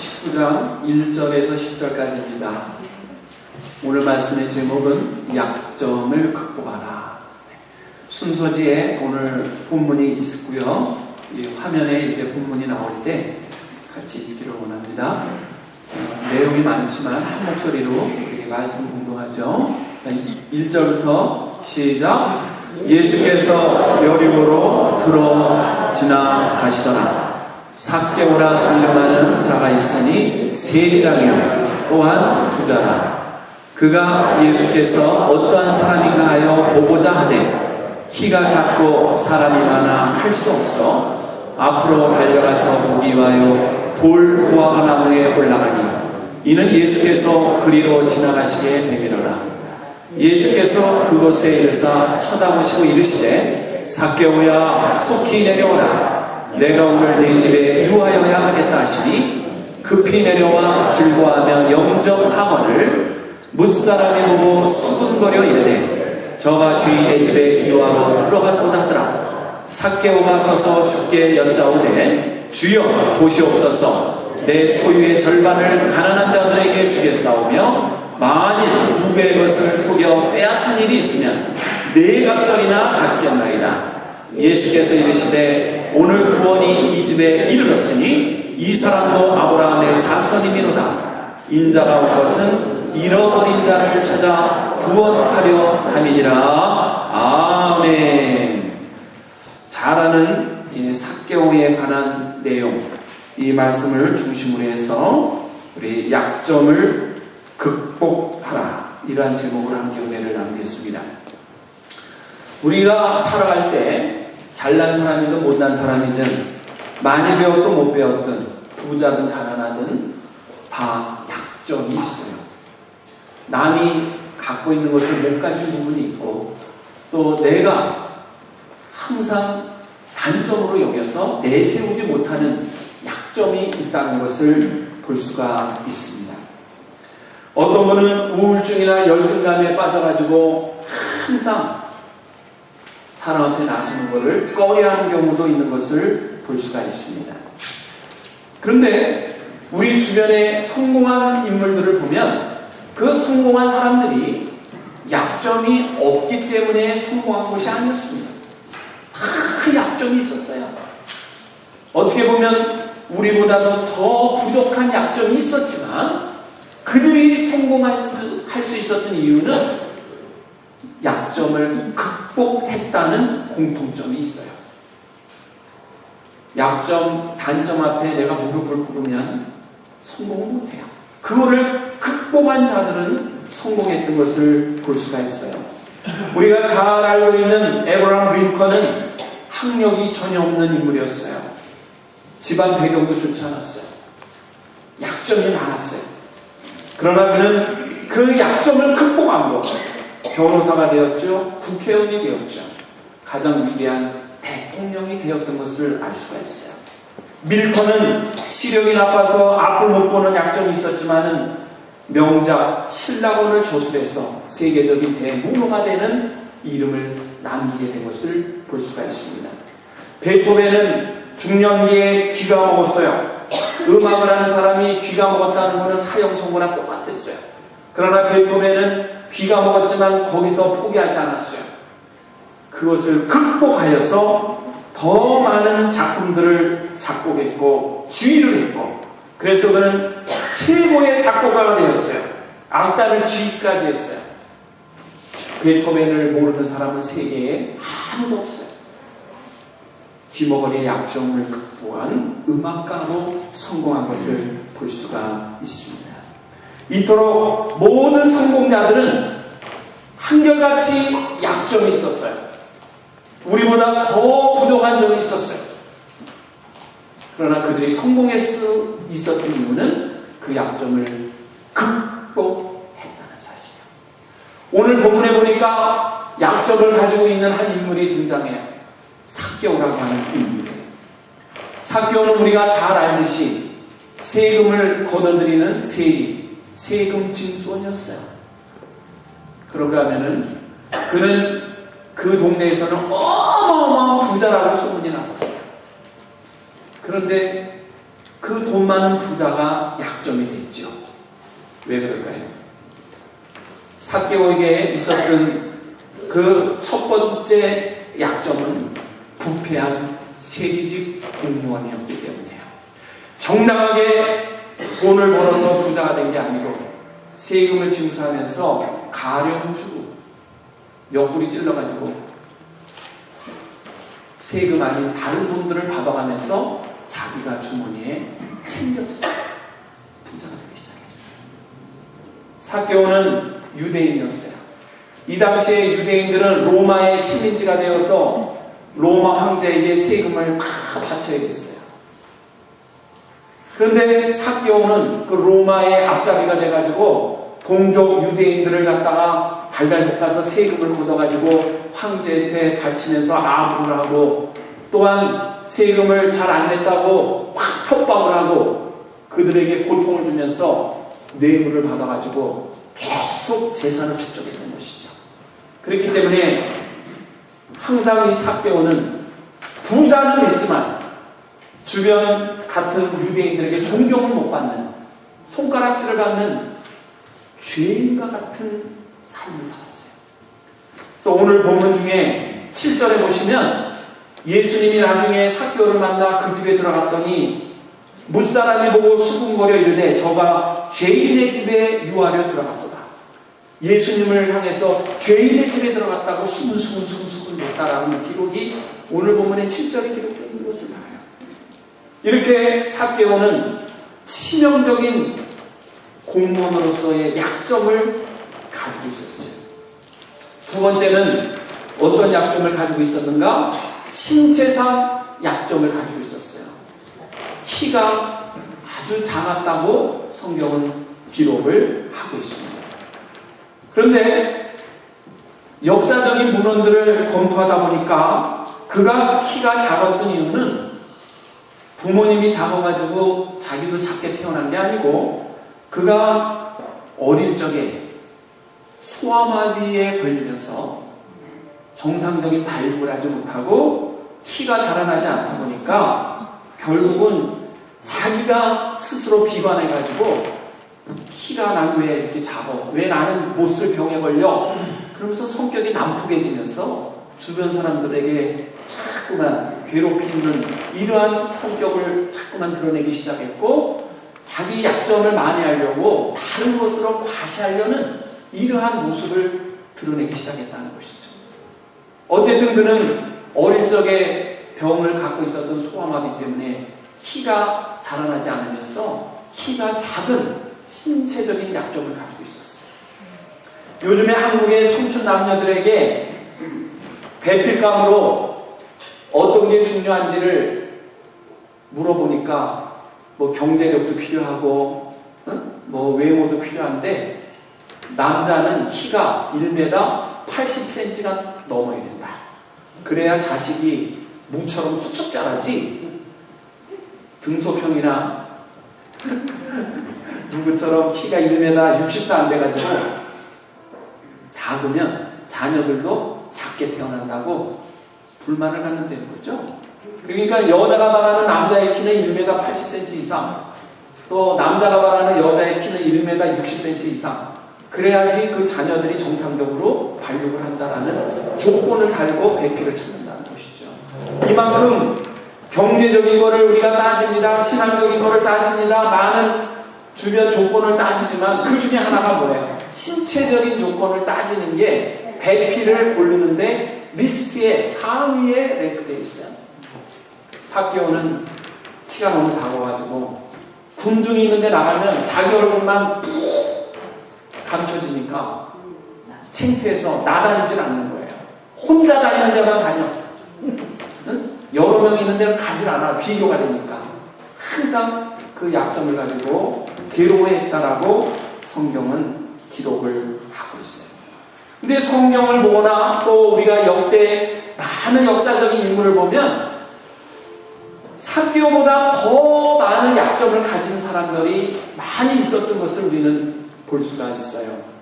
19장 1절에서 10절까지입니다. 오늘 말씀의 제목은 약점을 극복하라. 순서지에 오늘 본문이 있고요. 이 화면에 이제 본문이 나올 때 같이 읽기를 원합니다. 어, 내용이 많지만 한 목소리로 우리 말씀 공동하죠. 1절부터 시작. 예수께서 여리고로 들어 지나가시더라. 삭개오라 이름하는 자가 있으니 세 장이요 또한 부자라. 그가 예수께서 어떠한 사람인가 하여 보고자 하되 키가 작고 사람이 많아 할 수 없어 앞으로 달려가서 보기 위하여 돌 무화과 나무에 올라가니 이는 예수께서 그리로 지나가시게 되밀어라. 예수께서 그곳에 이르사 쳐다보시고 이르시되 삭개오야 속히 내려오라. 내가 오늘 네 집에 유하여야 하겠다 하시니 급히 내려와 즐거워하며 영접하거늘 뭇사람이 보고 수군거려 이르되 저가 주인의 집에 유하로 들어갔도다 하더라. 삭개오가 서서 주께 여짜오되 주여 보시옵소서 내 소유의 절반을 가난한 자들에게 주겠사오며 만일 누구의 것을 속여 빼앗은 일이 있으면 네 갑절이나 갚겠나이다. 예수께서 이르시되 오늘 구원이 이 집에 이르렀으니 이 사람도 아브라함의 자손이미로다. 인자가 온 것은 잃어버린 자를 찾아 구원하려 함이니라. 아멘. 잘하는 이 삭개오에 관한 내용, 이 말씀을 중심으로 해서 우리 약점을 극복하라. 이러한 제목으로 함께 은혜를 나누겠습니다. 우리가 살아갈 때 잘난 사람이든 못난 사람이든 많이 배웠든 못 배웠든 부자든 가난하든 다 약점이 있어요. 남이 갖고 있는 것을 못 가진 부분이 있고 또 내가 항상 단점으로 여겨서 내세우지 못하는 약점이 있다는 것을 볼 수가 있습니다. 어떤 분은 우울증이나 열등감에 빠져가지고 항상 사람 앞에 나서는 것을 꺼려하는 경우도 있는 것을 볼 수가 있습니다. 그런데 우리 주변에 성공한 인물들을 보면 그 성공한 사람들이 약점이 없기 때문에 성공한 것이 아니었습니다. 다그 약점이 있었어요. 어떻게 보면 우리보다도 더 부족한 약점이 있었지만 그들이 성공할 수, 할수 있었던 이유는 약점을 극복했다는 공통점이 있어요. 약점, 단점 앞에 내가 무릎을 꿇으면 성공을 못해요. 그거를 극복한 자들은 성공했던 것을 볼 수가 있어요. 우리가 잘 알고 있는 에브라함 링컨은 학력이 전혀 없는 인물이었어요. 집안 배경도 좋지 않았어요. 약점이 많았어요. 그러나 그는 그 약점을 극복함으로 변호사가 되었죠. 국회의원이 되었죠. 가장 위대한 대통령이 되었던 것을 알 수가 있어요. 밀턴은 시력이 나빠서 앞을 못 보는 약점이 있었지만은 명작 신라곤을 조술해서 세계적인 대무용가 되는 이름을 남기게 된 것을 볼 수가 있습니다. 베토벤은 중년기에 귀가 먹었어요. 음악을 하는 사람이 귀가 먹었다는 것은 사형 선고랑 똑같았어요. 그러나 베토벤은 귀가 먹었지만 거기서 포기하지 않았어요. 그것을 극복하여서 더 많은 작품들을 작곡했고 주의를 했고 그래서 그는 최고의 작곡가가 되었어요. 악단을 주의까지 했어요. 베토벤을 모르는 사람은 세계에 아무도 없어요. 귀머거리의 약점을 극복한 음악가로 성공한 것을 볼 수가 있습니다. 이토록 모든 성공자들은 한결같이 약점이 있었어요. 우리보다 더 부족한 점이 있었어요. 그러나 그들이 성공할 수 있었던 이유는 그 약점을 극복했다는 사실이에요. 오늘 본문에 보니까 약점을 가지고 있는 한 인물이 등장해요. 삭개오라고 하는 인물이에요. 삭개오는 우리가 잘 알듯이 세금을 걷어들이는 세리, 세금 징수원이었어요. 그런가 하면은 그는 그 동네에서는 어마어마한 부자라고 소문이 났었어요. 그런데 그그돈 많은 부자가 약점이 됐죠. 왜 그럴까요? 사개오에게 있었던 그 첫 번째 약점은 부패한 세리직 공무원이었기 때문이에요. 정당하게 돈을 벌어서 부자가 된 게 아니고 세금을 징수하면서 가령 주고 옆구리 찔러가지고 세금 아닌 다른 돈들을 받아가면서 자기가 주머니에 챙겼어요. 부자가 되기 시작했어요. 사개오는 유대인이었어요. 이 당시에 유대인들은 로마의 식민지가 되어서 로마 황제에게 세금을 다 바쳐야 됐어요. 그런데 사개오는 그 로마의 앞잡이가 돼가지고 동족 유대인들을 갖다가 달달 볶아서 세금을 걷어가지고 황제한테 바치면서 아부를 하고 또한 세금을 잘 안 냈다고 확 협박을 하고 그들에게 고통을 주면서 뇌물을 받아가지고 계속 재산을 축적했던 것이죠. 그렇기 때문에 항상 이 사개오는 부자는 했지만 주변 같은 유대인들에게 존경을 못 받는 손가락질을 받는 죄인과 같은 삶을 살았어요. 그래서 오늘 본문 중에 7절에 보시면 예수님이 나중에 사개오를 만나 그 집에 들어갔더니 무사람이 보고 수군거려 이르되 저가 죄인의 집에 유하려 들어갔도다. 예수님을 향해서 죄인의 집에 들어갔다고 수근수근수근수근 냈다라는 기록이 오늘 본문의 7절에 기록되어 있는 것을 봐요. 이렇게 사개오는 치명적인 공무원으로서의 약점을 가지고 있었어요. 두 번째는 어떤 약점을 가지고 있었는가? 신체상 약점을 가지고 있었어요. 키가 아주 작았다고 성경은 기록을 하고 있습니다. 그런데 역사적인 문헌들을 검토하다 보니까 그가 키가 작았던 이유는 부모님이 작아가지고 자기도 작게 태어난 게 아니고 그가 어릴 적에 소아마비에 걸리면서 정상적인 발육을 하지 못하고 키가 자라나지 않다 보니까 결국은 자기가 스스로 비관해가지고 키가 난왜 이렇게 작아? 왜 나는 못쓸 병에 걸려? 그러면서 성격이 난폭해지면서 주변 사람들에게 자꾸만 괴롭히는 이러한 성격을 자꾸만 드러내기 시작했고 자기 약점을 만회하려고 다른 것으로 과시하려는 이러한 모습을 드러내기 시작했다는 것이죠. 어쨌든 그는 어릴 적에 병을 갖고 있었던 소아마비 때문에 키가 자라나지 않으면서 키가 작은 신체적인 약점을 가지고 있었어요. 요즘에 한국의 청춘 남녀들에게 배필감으로 어떤 게 중요한지를 물어보니까 뭐 경제력도 필요하고 응? 뭐 외모도 필요한데 남자는 키가 1m 80cm가 넘어야 된다. 그래야 자식이 무처럼 쑥쑥 자라지 등소평이나 누구처럼 키가 1m 60도 안 돼가지고 작으면 자녀들도 작게 태어난다고 불만을 갖는다는 거죠. 그러니까 여자가 바라는 남자의 키는 1m 80cm 이상, 또 남자가 바라는 여자의 키는 1m 60cm 이상. 그래야지 그 자녀들이 정상적으로 발육을 한다라는 조건을 달고 배필을 찾는다는 것이죠. 이만큼 경제적인 거를 우리가 따집니다. 신앙적인 거를 따집니다. 많은 주변 조건을 따지지만 그 중에 하나가 뭐예요? 신체적인 조건을 따지는 게 배필을 고르는데 리스트에 상위에 랭크되어 있어요. 사개오는 키가 너무 작아가지고 군중이 있는데 나가면 자기 얼굴만 푹 감춰지니까 창피해서 나다니질 않는 거예요. 혼자 다니는 데만 다녀. 응? 여러 명 있는 데는 가질 않아. 비교가 되니까. 항상 그 약점을 가지고 괴로워했다라고 성경은 기록을. 근데 성경을 보거나 또 우리가 역대 많은 역사적인 인물을 보면 사기오보다 더 많은 약점을 가진 사람들이 많이 있었던 것을 우리는 볼 수가 있어요.